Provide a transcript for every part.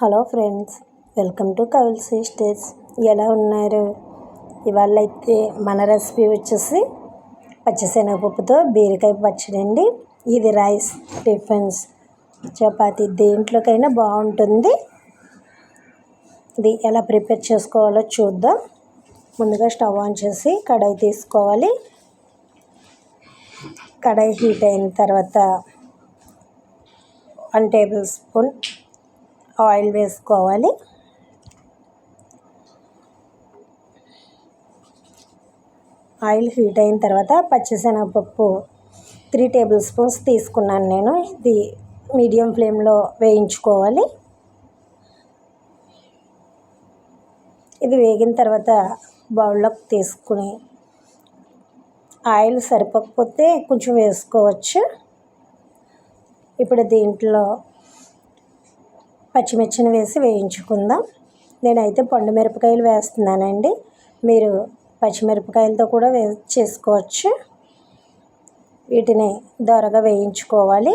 Hello friends welcome to Kavil sisters. ఎలా ఉన్నారు? ఇవాళ అయితే మన రెసిపీ వచ్చేసి పచ్చిశనగపప్పుతో బీరకాయ పచ్చడి అండి. ఇది రైస్ టిఫిన్స్ చపాతి దేంట్లోకైనా బాగుంటుంది. ఇది ఎలా ప్రిపేర్ చేసుకోవాలో చూద్దాం. ముందుగా స్టవ్ ఆన్ చేసి కడాయి తీసుకోవాలి. కడాయి హీట్ అయిన తర్వాత వన్ టేబుల్ స్పూన్ ఆయిల్ వేసుకోవాలి. ఆయిల్ హీట్ అయిన తర్వాత పచ్చిశనగపప్పు త్రీ టేబుల్ స్పూన్స్ తీసుకున్నాను నేను. ఇది మీడియం ఫ్లేమ్లో వేయించుకోవాలి. ఇది వేగిన తర్వాత బౌల్లోకి తీసుకుని ఆయిల్ సరిపోకపోతే కొంచెం వేసుకోవచ్చు. ఇప్పుడు దీంట్లో పచ్చిమిర్చిని వేసి వేయించుకుందాం. నేనైతే పండు మిరపకాయలు వేస్తున్నానండి. మీరు పచ్చిమిరపకాయలతో కూడా వే చేసుకోవచ్చు. వీటిని దొరగా వేయించుకోవాలి.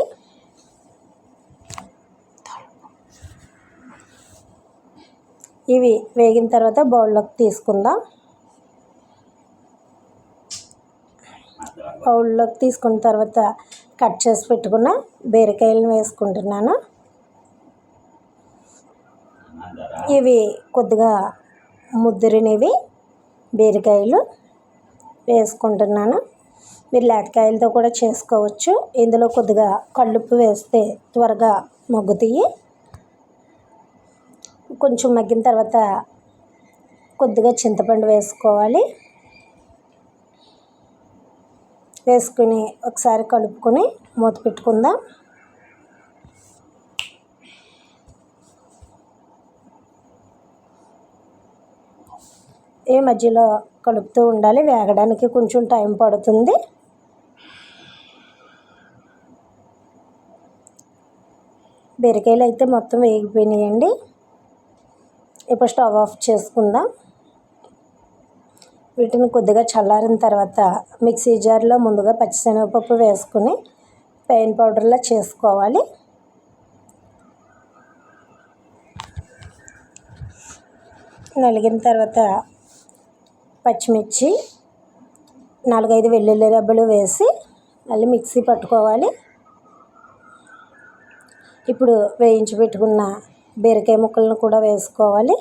ఇవి వేగిన తర్వాత బౌల్లోకి తీసుకుందాం. బౌల్లోకి తీసుకున్న తర్వాత కట్ చేసి పెట్టుకున్న బీరకాయలను వేసుకుంటున్నాను. ఇవి కొద్దిగా ముద్దురినవి బీరకాయలు వేసుకుంటున్నాను. మీరు లేతకాయలతో కూడా చేసుకోవచ్చు. ఇందులో కొద్దిగా కళ్ళుప్పు వేస్తే త్వరగా మగ్గుతాయి. కొంచెం మగ్గిన తర్వాత కొద్దిగా చింతపండు వేసుకోవాలి. వేసుకుని ఒకసారి కలుపుకొని మూత పెట్టుకుందాం. ఈ మధ్యలో కలుపుతూ ఉండాలి. వేగడానికి కొంచెం టైం పడుతుంది. బీరకాయలు అయితే మొత్తం వేగిపోయినాయండి. ఇప్పుడు స్టవ్ ఆఫ్ చేసుకుందాం. వీటిని కొద్దిగా చల్లారిన తర్వాత మిక్సీ జార్లో ముందుగా పచ్చిశనగపప్పు వేసుకుని పెయిన్ పౌడర్లా చేసుకోవాలి. నలిగిన తర్వాత పచ్చిమిర్చి నాలుగైదు వెల్లుల్లి రెబ్బలు వేసి మళ్ళీ మిక్సీ పట్టుకోవాలి. ఇప్పుడు వేయించి పెట్టుకున్న బీరకాయ ముక్కలను కూడా వేసుకోవాలి.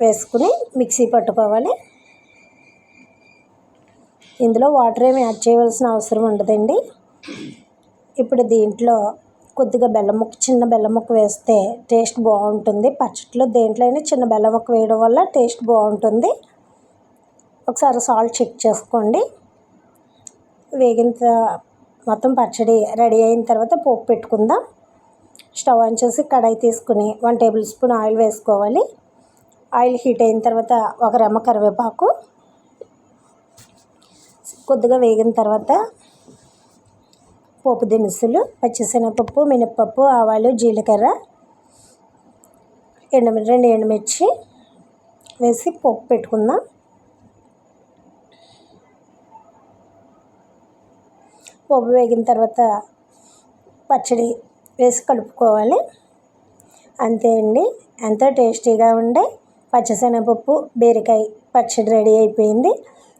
వేసుకుని మిక్సీ పట్టుకోవాలి. ఇందులో వాటర్ ఏమి యాడ్ చేయవలసిన అవసరం ఉండదండి. ఇప్పుడు దీంట్లో కొద్దిగా బెల్లం ముక్క చిన్న బెల్లం ముక్క వేస్తే టేస్ట్ బాగుంటుంది. పచ్చట్లో దేంట్లో అయినా చిన్న బెల్లం ముక్క వేయడం వల్ల టేస్ట్ బాగుంటుంది. ఒకసారి సాల్ట్ చెక్ చేసుకోండి. వేగిన మొత్తం పచ్చడి రెడీ అయిన తర్వాత పోపు పెట్టుకుందాం. స్టవ్ ఆన్ చేసి కడాయి తీసుకుని వన్ టేబుల్ స్పూన్ ఆయిల్ వేసుకోవాలి. ఆయిల్ హీట్ అయిన తర్వాత ఒక రెమ్మ కరివేపాకు. కొద్దిగా వేగిన తర్వాత పోపు దినుసులు పచ్చిశనగపప్పు మినప్పప్పు ఆవాలు జీలకర్ర ఎండు రెండు ఎండుమిర్చి వేసి పోపు పెట్టుకుందాం. పోపు వేగిన తర్వాత పచ్చడి వేసి కలుపుకోవాలి. అంతే అండి. ఎంతో టేస్టీగా ఉండే పచ్చిశనగపప్పు బీరకాయ పచ్చడి రెడీ అయిపోయింది.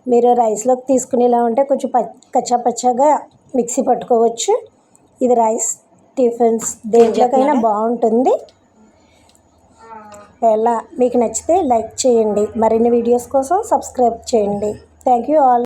మీరు రైస్లోకి తీసుకునేలా ఉంటే కొంచెం ప కచ్చా పచ్చగా మిక్సీ పట్టుకోవచ్చు. ఇది రైస్ టిఫిన్స్ దేంట్లోకైనా బాగుంటుంది. ఎలా? మీకు నచ్చితే లైక్ చేయండి. మరిన్ని వీడియోస్ కోసం సబ్స్క్రైబ్ చేయండి. Thank you all.